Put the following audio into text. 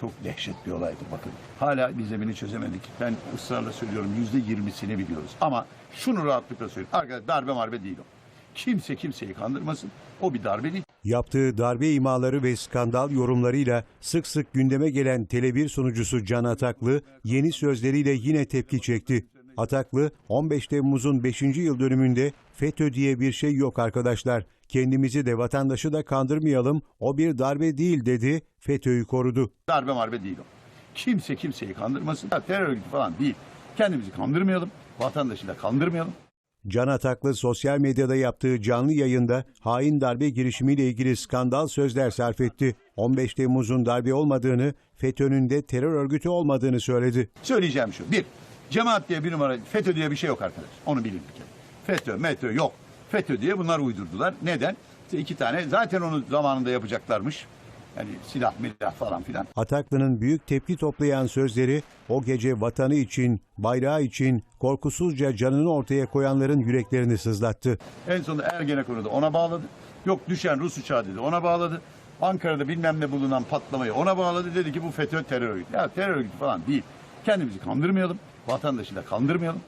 Çok dehşet bir olaydı bakın. Hala gizemini çözemedik. Ben ısrarla söylüyorum yüzde yirmisini biliyoruz. Ama şunu rahatlıkla söyleyeyim. Arkadaşlar darbe marbe değil o. Kimse kimseyi kandırmasın. O bir darbe değil. Yaptığı darbe imaları ve skandal yorumlarıyla sık sık gündeme gelen Tele1 sunucusu Can Ataklı yeni sözleriyle yine tepki çekti. Ataklı 15 Temmuz'un 5. yıl dönümünde FETÖ diye bir şey yok arkadaşlar. Kendimizi de vatandaşı da kandırmayalım. O bir darbe değil dedi. FETÖ'yü korudu. Darbe marbe değil o. Kimse kimseyi kandırmasın. Terör örgütü falan değil. Kendimizi kandırmayalım. Vatandaşı da kandırmayalım. Can Ataklı sosyal medyada yaptığı canlı yayında hain darbe girişimiyle ilgili skandal sözler sarf etti. 15 Temmuz'un darbe olmadığını, FETÖ'nün de terör örgütü olmadığını söyledi. Söyleyeceğim şu. Bir, cemaat diye bir numara, FETÖ diye bir şey yok arkadaş. Onu bilin bir kere. FETÖ, METÖ yok. FETÖ diye bunlar uydurdular. Neden? İşte iki tane zaten onu zamanında yapacaklarmış. Yani silah milah falan filan. Ataklı'nın büyük tepki toplayan sözleri o gece vatanı için, bayrağı için korkusuzca canını ortaya koyanların yüreklerini sızlattı. En sonunda Ergenekon'u ona bağladı. Yok düşen Rus uçağı dedi ona bağladı. Ankara'da bilmem ne bulunan patlamayı ona bağladı. Dedi ki bu FETÖ terör örgütü. Ya terör örgütü falan değil. Kendimizi kandırmayalım. Vatandaşı da kandırmayalım.